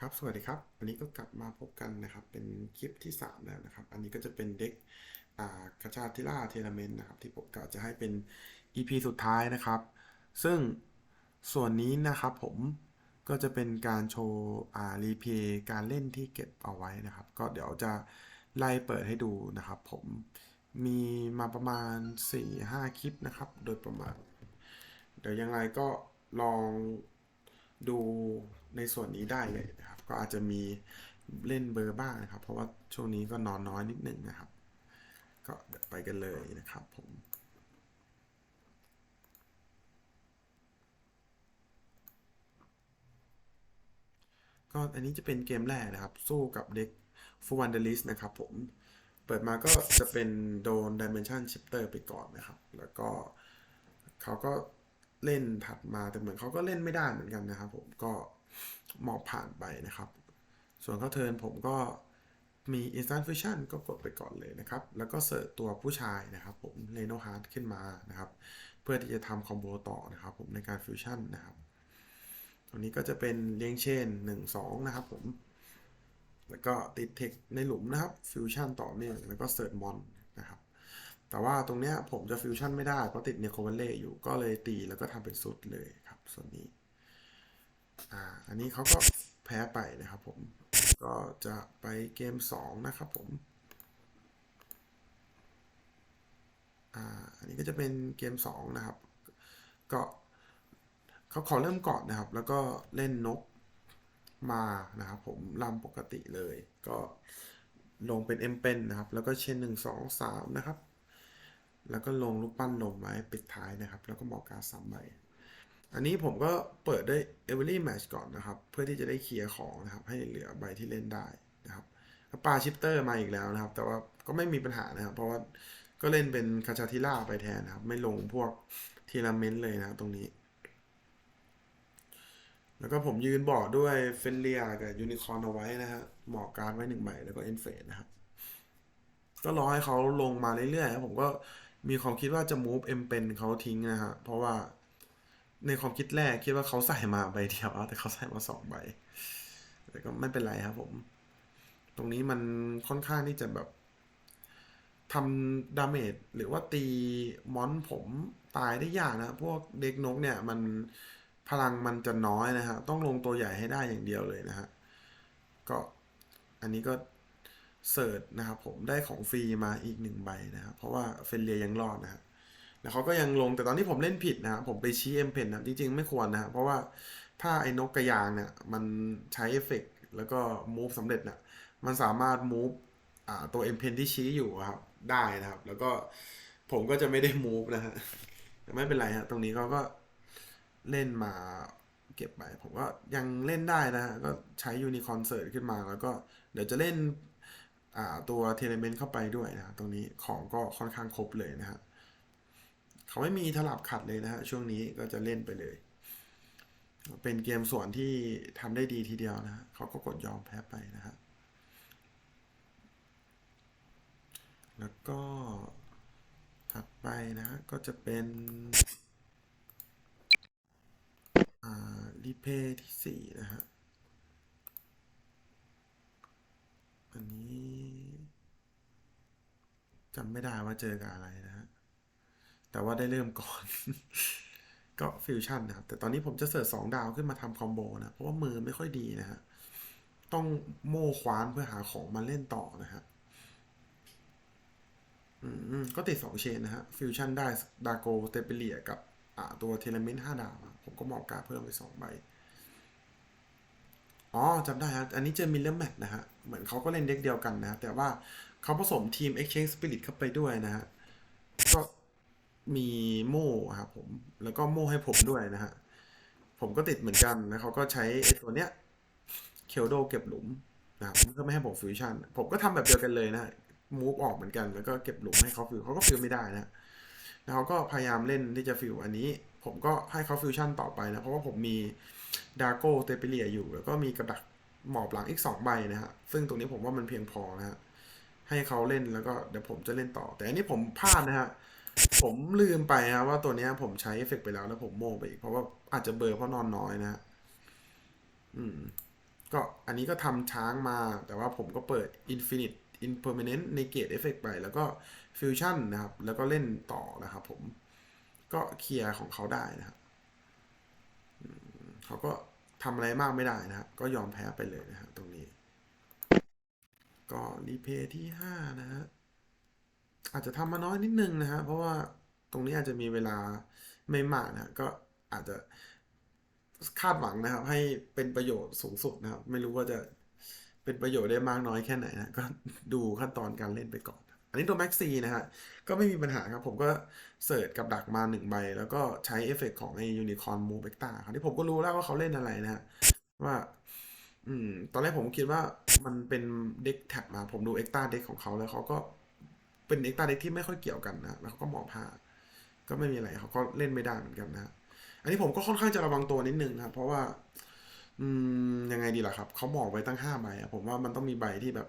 ครับ สวัสดีครับวันนี้ก็กลับมาพบกันนะครับ เป็นคลิปที่ 3 แล้วนะครับ อันนี้ก็จะเป็นเด็กอ่าชาทิล่าเทเลเมนต์นะครับ ที่ผมกะจะให้เป็น EP สุดท้ายนะครับ ซึ่งส่วนนี้นะครับผมก็จะเป็นการโชว์รีเพย์การเล่นที่เก็บเอาไว้นะครับ ก็เดี๋ยวจะไล่เปิดให้ดูนะครับ ผมมีมาประมาณ 4-5 คลิปนะครับ โดยประมาณ เดี๋ยวยังไงก็ลอง ดูในส่วนนี้ได้เลยนะครับ ก็อาจจะมีเล่นเบอร์บ้างนะครับ เพราะว่าช่วงนี้ก็นอนน้อยนิดหนึ่งนะครับ ก็ไปกันเลยนะครับผมก็อันนี้จะเป็นเกมแรกนะครับ สู้กับเด็กฟูวันเดลิสนะครับผมเปิดมาก็จะเป็นโดน Dimension Shifter ไปก่อนนะครับ แล้วก็เขาก็ เล่นถัดมาแต่เหมือนเขาก็เล่นไม่ได้เหมือนกันนะครับ ผมก็มอบผ่านไปนะครับ ส่วนเขาเทินผมก็มี Instant Fusion ก็กดไปก่อนเลยนะครับ แล้วก็เสิร์ชตัวผู้ชายนะครับ ผมเลโนฮาร์ดขึ้นมานะครับ เพื่อที่จะทำคอมโบต่อนะครับ ผมในการฟิวชั่นนะครับตรงนี้ก็จะเป็นเลี้ยงเชน1 2 นะครับผม แล้วก็ติดเทคในหลุมนะครับฟิวชั่นต่อเนื่องแล้วก็เสิร์ชมอนนะครับ แต่ว่าตรงเนี้ยผมจะฟิวชั่นไม่ได้เพราะติดเนโควัลเล่อยู่ก็เลยตีแล้วก็ทำเป็นสุดเลยครับ ส่วนนี้อ่าอันนี้เขาก็แพ้ไปนะครับผมก็จะไปเกม 2 นะครับผมอ่าอันนี้ก็จะเป็นเกม 2 นะครับ ก็เขาขอเริ่มก่อนนะครับ แล้วก็เล่นนกมานะครับผมลำปกติเลย ก็ลงเป็นเอ็มเป็นนะครับ แล้วก็เชนหนึ่งสองสามนะครับ แล้วก็ลงลูกปั้นลงไว้ปิดท้ายนะครับ แล้วก็หมอกการสามใบอันนี้ผมก็เปิดด้วย Every Match ก่อนนะครับ เพื่อที่จะได้เคลียร์ของนะครับ ให้เหลือใบที่เล่นได้นะครับปลาชิปเตอร์มาอีกแล้วนะครับ แต่ว่าก็ไม่มีปัญหานะครับ เพราะว่าก็เล่นเป็นคาชาทิล่าไปแทนนะครับ ไม่ลงพวกทีลาเมนต์เลยนะครับตรงนี้ แล้วก็ผมยืนบอร์ดด้วยเฟนเลียกับยูนิคอร์นเอาไว้นะฮะหมอกการไว้หนึ่งใบแล้วก็เอ็นเฟสนะครับ ก็รอให้เขาลงมาเรื่อยๆครับผมก็ มีความคิดว่าจะมูฟเอ็มเป็นเขาทิ้งนะฮะ เพราะว่าในความคิดแรกคิดว่าเขาใส่มาใบเดียวแต่เขาใส่มาสองใบ แต่ก็ไม่เป็นไรครับผม ตรงนี้มันค่อนข้างที่จะแบบทำดาเมจหรือว่าตีมอนผมตายได้ยากนะ พวกเด็กนกเนี่ยมันพลังมันจะน้อยนะฮะ ต้องลงตัวใหญ่ให้ได้อย่างเดียวเลยนะฮะ ก็อันนี้ก็ เสิร์ชนะครับผมได้ของฟรีมาอีกหนึ่งใบนะครับเพราะว่าเฟนเลียยังรอดนะฮะแล้วเขาก็ยังลงแต่ตอนที่ผมเล่นผิดนะครับผมไปชี้เอ็มเพนนะจริงๆ ไม่ควรนะฮะเพราะว่าถ้าไอ้นกกระยางเนี่ยมันใช้เอฟเฟกแล้วก็มูฟสำเร็จเนี่ยมันสามารถมูฟตัวเอ็มเพนที่ชี้อยู่ครับได้นะครับ แล้วก็ผมก็จะไม่ได้มูฟนะฮะแต่ไม่เป็นไรฮะตรงนี้เขาก็เล่นมาเก็บไป ผมก็ยังเล่นได้นะฮะก็ใช้ยูนิคอนเสิร์ตขึ้นมา แล้วก็เดี๋ยวจะเล่น ตัวเทเลเมนต์เข้าไปด้วยนะตรงนี้ของก็ค่อนข้างครบเลยนะฮะเขาไม่มีถลับขัดเลยนะฮะช่วงนี้ก็จะเล่นไปเลย เป็นเกมส่วนที่ทำได้ดีทีเดียวนะฮะเขาก็กดยอมแพ้ไปนะฮะแล้วก็ถัดไปนะฮะก็จะเป็นรีเพย์ที่สี่นะฮะ อันนี้ จำไม่ได้ว่าเจอกับอะไรนะฮะ แต่ว่าได้เริ่มก่อน ก็ฟิวชั่นนะครับ แต่ตอนนี้ผมจะเสิร์ชสองดาวขึ้นมาทำคอมโบนะ เพราะว่ามือไม่ค่อยดีนะฮะ ต้องโม่คว้านเพื่อหาของมาเล่นต่อนะฮะอืมก็ติดสองเชนนะฮะ ฟิวชั่นได้ดาโกเตเปเลียกับอ่าตัวเทเลเมนต์ห้าดาว ผมก็มองการเพิ่มไปสองใบอ๋อจำได้ฮะ อันนี้เจอมิลเลอร์แมทนะฮะ เหมือนเขาก็เล่นเด็กเดียวกันนะ แต่ว่า เขาผสมทีม Exchange Spirit เข้าไปด้วยนะฮะ ก็มีโม่ครับผม แล้วก็โม่ให้ผมด้วยนะฮะ ผมก็ติดเหมือนกันแล้วเขาก็ใช้ไอ้ตัวเนี้ยเคลโดเก็บหลุมนะครับเพื่อไม่ให้ผมฟิวชั่น ผมก็ทำแบบเดียวกันเลยนะมูฟออกเหมือนกัน แล้วก็เก็บหลุมให้เขาฟิวเขาก็ฟิวไม่ได้นะแล้วเขาก็พยายามเล่นที่จะฟิวอันนี้ ผมก็ให้เขาฟิวชั่นต่อไปนะ เพราะว่าผมมีดาโก้เตเปเลียอยู่ แล้วก็มีกระดักหมอบหลังอีก 2 ใบนะฮะ ซึ่งตรงนี้ผมว่ามันเพียงพอนะฮะ ให้เขาเล่นแล้วก็เดี๋ยวผมจะเล่นต่อ แต่อันนี้ผมพลาดนะฮะผมลืมไปฮะว่าตัวเนี้ยผมใช้เอฟเฟกต์ไปแล้วแล้วผมโมไปอีก เพราะว่าอาจจะเบอร์เพราะนอนน้อยนะฮะอืม ก็อันนี้ก็ทำช้างมา แต่ว่าผมก็เปิด Infinite Impermanent Negate Effect ไป แล้วก็ Fusion นะครับ แล้วก็เล่นต่อนะครับผมก็เคลียร์ของเขาได้นะครับเขาก็ทำอะไรมากไม่ได้นะครับก็ยอมแพ้ไปเลยนะครับตรงนี้ ก็รีเพย์ที่ห้านะฮะ อาจจะทำมาน้อยนิดนึงนะฮะ เพราะว่าตรงนี้อาจจะมีเวลาไม่มากนะก็อาจจะคาดหวังนะครับ ให้เป็นประโยชน์สูงสุดนะครับ ไม่รู้ว่าจะเป็นประโยชน์ได้มากน้อยแค่ไหนนะก็ดูขั้นตอนการเล่นไปก่อน อันนี้ตัวแม็กซีนะฮะ ก็ไม่มีปัญหาครับ ผมก็เสิร์ชกับดักมาหนึ่งใบ แล้วก็ใช้เอฟเฟกต์ของไอ้ยูนิคอร์นมูเบกตาครับที่ผมก็รู้แล้วว่าเขาเล่นอะไรนะฮะว่า อืม ตอนแรกผมคิดว่ามันเป็นเด็กแท็บมา ผมดูเอ็กตาเด็กของเขาแล้วเขาก็เป็นเอ็กตาเด็กที่ไม่ค่อยเกี่ยวกันนะ แล้วเขาก็มองพาก็ไม่มีอะไรเขาก็เล่นไม่ได้เหมือนกันนะ อันนี้ผมก็ค่อนข้างจะระวังตัวนิดนึงนะ เพราะว่า อืม ยังไงดีล่ะครับ เขาบอกไว้ตั้งห้าใบอะผมว่ามันต้องมีใบที่แบบ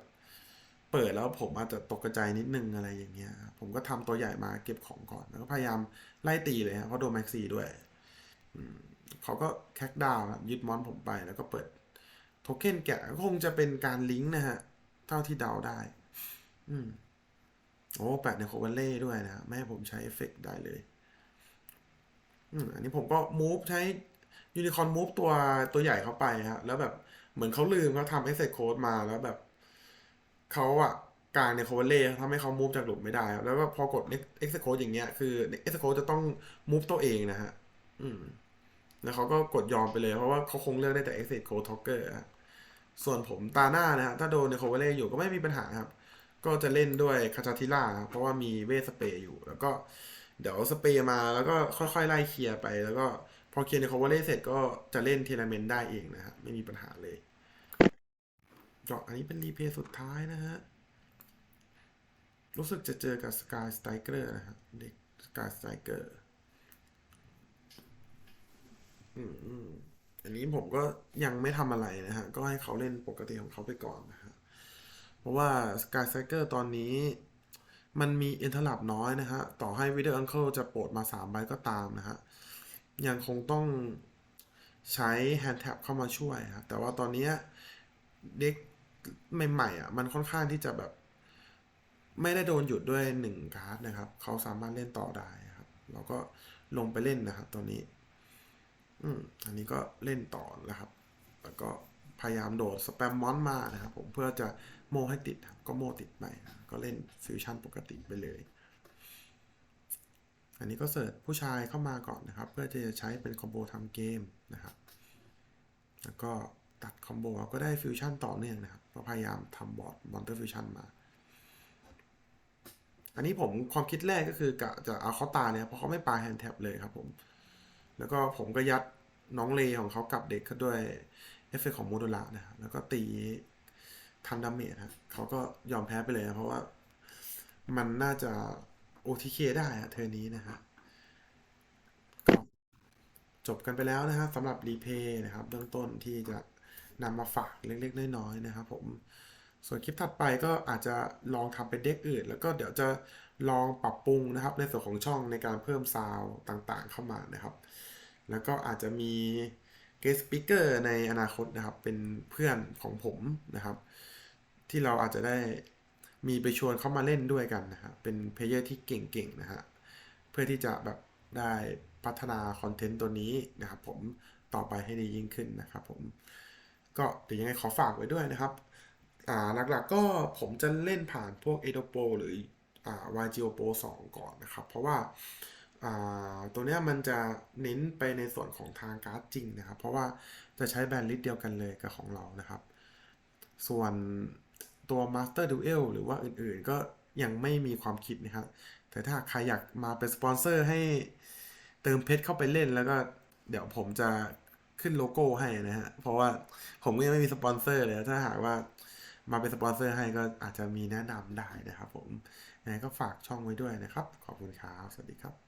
เปิดแล้วผมอาจจะตกกระจายนิดนึงอะไรอย่างเงี้ย ผมก็ทำตัวใหญ่มาเก็บของก่อน แล้วก็พยายามไล่ตีเลยครับเพราะโดนแม็กซี่ด้วยอืมเขาก็แคกดาวน์ยึดมอนผมไปแล้วก็เปิด โทเค็นแกะคงจะเป็นการลิงก์นะฮะ เท่าที่เดาได้ อืม โอ้แปะในโคเวเล่ด้วยนะไม่ผมใช้เอฟเฟกต์ได้เลย อืมอันนี้ผมก็มูฟใช้ยูนิคอร์นมูฟตัวตัวใหญ่เข้าไปฮะ แล้วแบบเหมือนเขาลืมเขาทำเอ็กเซโค้ดมาแล้วแบบเขาอะกลางในโคเวเล่ทำให้เขามูฟจากหลุมไม่ได้ แล้วก็พอกดเอ็กเซโค้ดอย่างเงี้ย คือเอ็กเซโค้ดจะต้องมูฟตัวเองนะฮะ อืม แล้วเขาก็กดยอมไปเลยเพราะว่าเขาคงเลือกได้แต่ Exit Code Talker อะ ส่วนผมตาหน้านะฮะถ้าโดนในโคเวเล่อยู่ก็ไม่มีปัญหาครับ ก็จะเล่นด้วยคาชาทิล่าเพราะว่ามีเวสเปรย์อยู่ แล้วก็เดี๋ยวสเปรย์มาแล้วก็ค่อยๆไล่เคลียร์ไป แล้วก็พอเคลียร์ในโคเวเล่เสร็จก็จะเล่นเทเลเมนต์ได้เองนะฮะไม่มีปัญหาเลยก็อันนี้เป็นรีเพย์สุดท้ายนะฮะ รู้สึกจะเจอกับสกายสไตเกอร์นะฮะเด็กสกายสไตเกอร์อืม อันนี้ผมก็ยังไม่ทำอะไรนะฮะ ก็ให้เขาเล่นปกติของเขาไปก่อนนะฮะ เพราะว่า Sky c y c l e ตอนนี้มันมีอินทลับน้อยนะฮะ ต่อให้ Video Uncle จะโปรดมา 3 ใบก็ตามนะฮะ ยังคงต้องใช้ Hand Tap เข้ามาช่วยครับแต่ว่าตอนนี้เด็กใหม่ๆอะมันค่อนข้างที่จะแบบ ไม่ได้โดนหยุดด้วยหนึ่งการ์ดนะครับ เขาสามารถเล่นต่อได้ครับ เราก็ลงไปเล่นนะครับตัวนี้ อืมอันนี้ก็เล่นต่อนะครับ แล้วก็พยายามโดดสแปมมอนมานะครับ ผมเพื่อจะโมให้ติดครับก็โมติดไป ก็เล่นฟิวชั่นปกติไปเลย อันนี้ก็เสิร์ชผู้ชายเข้ามาก่อนนะครับ เพื่อที่จะใช้เป็นคอมโบทำเกมนะครับ แล้วก็ตัดคอมโบก็ได้ฟิวชั่นต่อเนื่องนะครับก็พยายามทำบอร์ดมอนเตอร์ฟิวชั่นมา อันนี้ผมความคิดแรกก็คือกะจะเอาเขาตายเนี่ยเพราะเขาไม่ปาแฮนด์แท็บเลยครับผม แล้วก็ผมก็ยัดน้องเลของเขากับเด็กเขาด้วยเอฟเฟกต์ของโมดูละนะครับแล้วก็ตีทันดาเมจฮะเขาก็ยอมแพ้ไปเลย เพราะว่ามันน่าจะ OTK ได้อะเทอร์นนี้นะฮะก็จบกันไปแล้วนะครับสำหรับรีเพย์นะครับเบื้องต้นที่จะนำมาฝากเล็กๆน้อยๆนะครับผมส่วนคลิปถัดไปก็อาจจะลองทำเป็นเด็กอื่น แล้วก็เดี๋ยวจะลองปรับปรุงนะครับ ในส่วนของช่องในการเพิ่มซาวด์ต่างๆเข้ามานะครับ แล้วก็อาจจะมี guest speaker ในอนาคตนะครับ เป็นเพื่อนของผมนะครับ ที่เราอาจจะได้มีไปชวนเขามาเล่นด้วยกันนะครับเป็นเพลเยอร์ที่เก่งๆนะฮะเพื่อที่จะแบบได้พัฒนาคอนเทนต์ตัวนี้นะครับ ผมต่อไปให้ดียิ่งขึ้นนะครับ ผมก็เดี๋ยวยังไงขอฝากไว้ด้วยนะครับอ่าหลักๆก็ผมจะเล่นผ่านพวก a d o p o หรืออ่า YGO Pro 2 ก่อนนะครับ เพราะว่า ตัวเนี้ยมันจะเน้นไปในส่วนของทางการ์ดจริงนะครับ เพราะว่าจะใช้แบนด์ลิสต์เดียวกันเลยกับของเรานะครับ ส่วนตัว Master Duel หรือว่าอื่นๆ ก็ยังไม่มีความคิดนะครับ แต่ถ้าใครอยากมาเป็นสปอนเซอร์ให้เติมเพชรเข้าไปเล่นแล้วก็เดี๋ยวผมจะขึ้นโลโก้ให้นะฮะ เพราะว่าผมก็ยังไม่มีสปอนเซอร์เลย ถ้าหากว่ามาเป็นสปอนเซอร์ให้ก็อาจจะมีแนะนำได้นะครับผมยังไงก็ฝากช่องไว้ด้วยนะครับ ขอบคุณครับ สวัสดีครับ